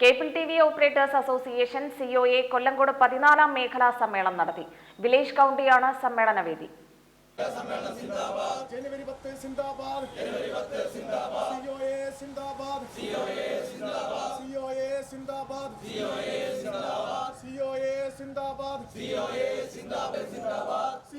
Cable T V operators association COA Kollengode പതിനാലാം മേഖലാ സമ്മേളനം നടത്തി. വില്ലേജ് കൗണ്ടിയാണ് സമ്മേളന വേദി. പത്ത്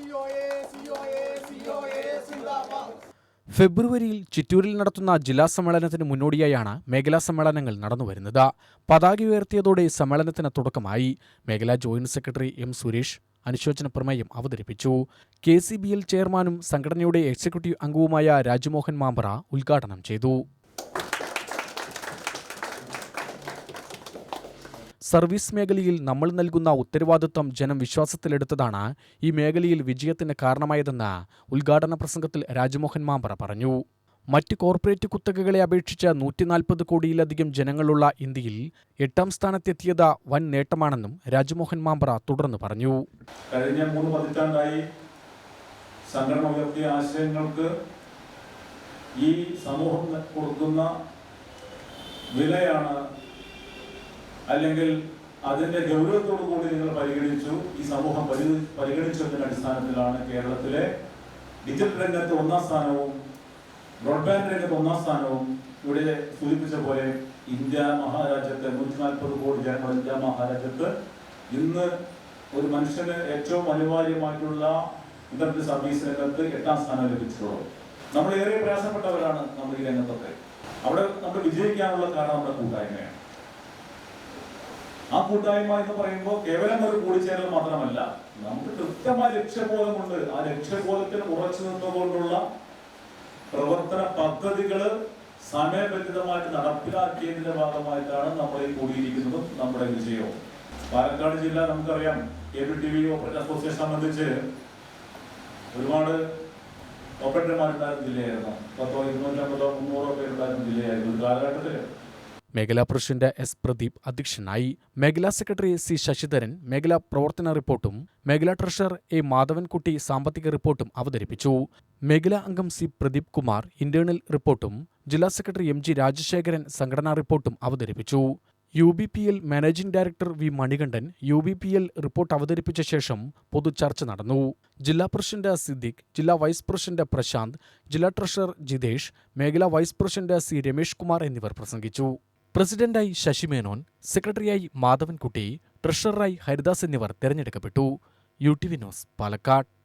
ഫെബ്രുവരിയിൽ ചിറ്റൂരിൽ നടത്തുന്ന ജില്ലാ സമ്മേളനത്തിന് മുന്നോടിയായാണ് മേഖലാ സമ്മേളനങ്ങൾ നടന്നുവരുന്നത് പതാക ഉയർത്തിയതോടെ സമ്മേളനത്തിന് തുടക്കമായി. മേഖലാ ജോയിന്റ് സെക്രട്ടറി എം സുരേഷ് അനുശോചന പ്രമേയം അവതരിപ്പിച്ചു. കെ സി ബി എൽ ചെയർമാനും സംഘടനയുടെ എക്സിക്യൂട്ടീവ് അംഗവുമായ രാജ്മോഹൻ മാമ്പറ ഉദ്ഘാടനം ചെയ്തു. സർവീസ് മേഖലയിൽ നമ്മൾ നൽകുന്ന ഉത്തരവാദിത്വം ജനം വിശ്വാസത്തിലെടുത്തതാണ്. ഈ മേഖലയിൽ വിജയത്തിന് കാരണമായതെന്ന് ഉദ്ഘാടന പ്രസംഗത്തിൽ രാജ്മോഹൻ മാമ്പറ പറഞ്ഞു. മറ്റ് കോർപ്പറേറ്റ് കുത്തകകളെ അപേക്ഷിച്ച് നൂറ്റിനാൽപ്പത് കോടിയിലധികം ജനങ്ങളുള്ള ഇന്ത്യയിൽ എട്ടാം സ്ഥാനത്തെത്തിയത് വൻ നേട്ടമാണെന്നും രാജ്മോഹൻ മാമ്പറ തുടർന്ന് പറഞ്ഞു. കഴിഞ്ഞ മൂന്ന് പതിറ്റാണ്ടായി സംഘടന ഉയർത്തിയ ആശയങ്ങൾക്ക് ഈ സമൂഹം കൊടുക്കുന്ന വിലയാണ് അല്ലെങ്കിൽ അതിന്റെ ഗൗരവത്തോടു കൂടി നിങ്ങൾ പരിഗണിച്ചു. ഈ സമൂഹം പരി പരിഗണിച്ചതിന്റെ അടിസ്ഥാനത്തിലാണ് കേരളത്തിലെ ഡിജിറ്റൽ രംഗത്ത് ഒന്നാം സ്ഥാനവും ബ്രോഡ്ബാൻഡ് രംഗത്ത് ഒന്നാം സ്ഥാനവും ഇവിടെ സൂചിപ്പിച്ച പോലെ ഇന്ത്യ മഹാരാജ്യത്തെ നൂറ്റി നാൽപ്പത് കോടി ജനങ്ങൾ ഇന്ത്യ മഹാരാജ്യത്ത് ഇന്ന് ഒരു മനുഷ്യന് ഏറ്റവും അനിവാര്യമായിട്ടുള്ള ഇന്റർനെറ്റ് സർവീസ് രംഗത്ത് എട്ടാം സ്ഥാനം ലഭിച്ചിട്ടുള്ളത്. നമ്മൾ ഏറെ പ്രയാസപ്പെട്ടവരാണ് നമ്മൾ ഈ രംഗത്തൊക്കെ. അവിടെ നമ്മൾ വിജയിക്കാനുള്ള കാരണം നമ്മുടെ കൂട്ടായ്മയാണ്. ആ കൂട്ടായ്മ എന്ന് പറയുമ്പോൾ കേവലം ഒരു കൂടിച്ചേരൽ മാത്രമല്ല നമുക്ക് കൃത്യമായ ലക്ഷ്യബോധമുണ്ട്. ആ ലക്ഷ്യബോധത്തിൽ ഉറച്ചു നിന്നുകൊണ്ടുള്ള പ്രവർത്തന പദ്ധതികൾ സമയബന്ധിതമായിട്ട് നടപ്പിലാക്കിയതിന്റെ ഭാഗമായിട്ടാണ് നമ്മൾ ഈ കൂടിയിരിക്കുന്നതും നമ്മുടെ വിജയവും. പാലക്കാട് ജില്ല നമുക്കറിയാം cable T V operator association സംബന്ധിച്ച് ഒരുപാട് ഓപ്പറേറ്റർമാരുണ്ടായിരുന്ന ജില്ലയായിരുന്നു. പത്തോ ഇരുന്നൂറ്റമ്പതോ മുന്നൂറോ പേരുണ്ടായിരുന്ന ജില്ലയായിരുന്നു. ഒരു കാലഘട്ടത്തിൽ മേഖലാ പ്രസിഡന്റ് എസ് പ്രദീപ് അധ്യക്ഷനായി. മേഖലാ സെക്രട്ടറി സി ശശിധരൻ മേഖലാ പ്രവർത്തന റിപ്പോർട്ടും മേഖലാ ട്രഷറർ എ മാധവൻകുട്ടി സാമ്പത്തിക റിപ്പോർട്ടും അവതരിപ്പിച്ചു. മേഖലാ അംഗം സി പ്രദീപ് കുമാർ ഇന്റേണൽ റിപ്പോർട്ടും ജില്ലാ സെക്രട്ടറി എം ജി രാജശേഖരൻ സംഘടനാ റിപ്പോർട്ടും അവതരിപ്പിച്ചു. U B P L managing director V Manikandan U B P L report അവതരിപ്പിച്ച ശേഷം പൊതുചർച്ച നടന്നു. ജില്ലാ പ്രസിഡന്റ് സിദ്ദിഖ് ജില്ലാ വൈസ് പ്രസിഡന്റ് പ്രശാന്ത് ജില്ലാ ട്രഷറർ ജിതേഷ് മേഖലാ vice president C Ramesh Kumar എന്നിവർ പ്രസംഗിച്ചു. പ്രസിഡന്റായി ശശി മേനോൻ സെക്രട്ടറിയായി മാധവൻകുട്ടി ട്രഷററായി ഹരിദാസ് എന്നിവർ തെരഞ്ഞെടുക്കപ്പെട്ടു. U T V news Palakkad.